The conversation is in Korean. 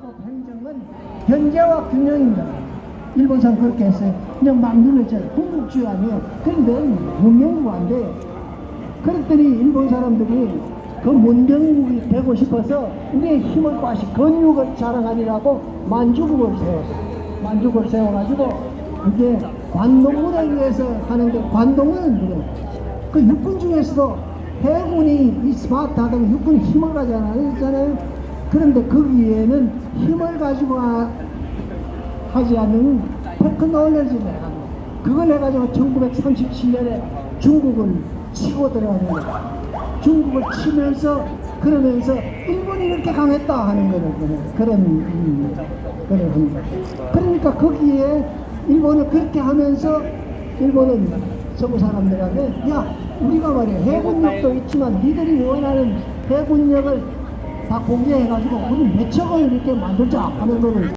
행정은 견제와 균형입니다. 일본산 그렇게 했어요. 그냥 막 눌렀잖아요. 군국주의 아니에요. 그런데 문명국 안 돼요. 그랬더니 일본 사람들이 그 문명국이 되고 싶어서 우리의 힘을 과시 근육을 자랑하리라고 만주국을 세웠어요. 만주국을 세워가지고 이게 관동군에 의해서 하는데 관동은 누구? 그 육군 중에서도 해군이 이 스마트하다면 육군이 힘을 가잖아요. 그런데 거기에는 힘을 가지고 하- 하지 않는 거. 그걸 해가지고 1937년에 중국을 치고 들어가는 거야. 중국을 치면서 그러면서 일본이 이렇게 강했다 하는 거를 그런 음, 그런. 그러니까 거기에 일본은 그렇게 하면서 일본은 서구 사람들한테 야 우리가 말이야 해군력도 있지만 니들이 원하는 해군력을 다 공개해가지고 우리 몇 척을 이렇게 만들자 하는 거를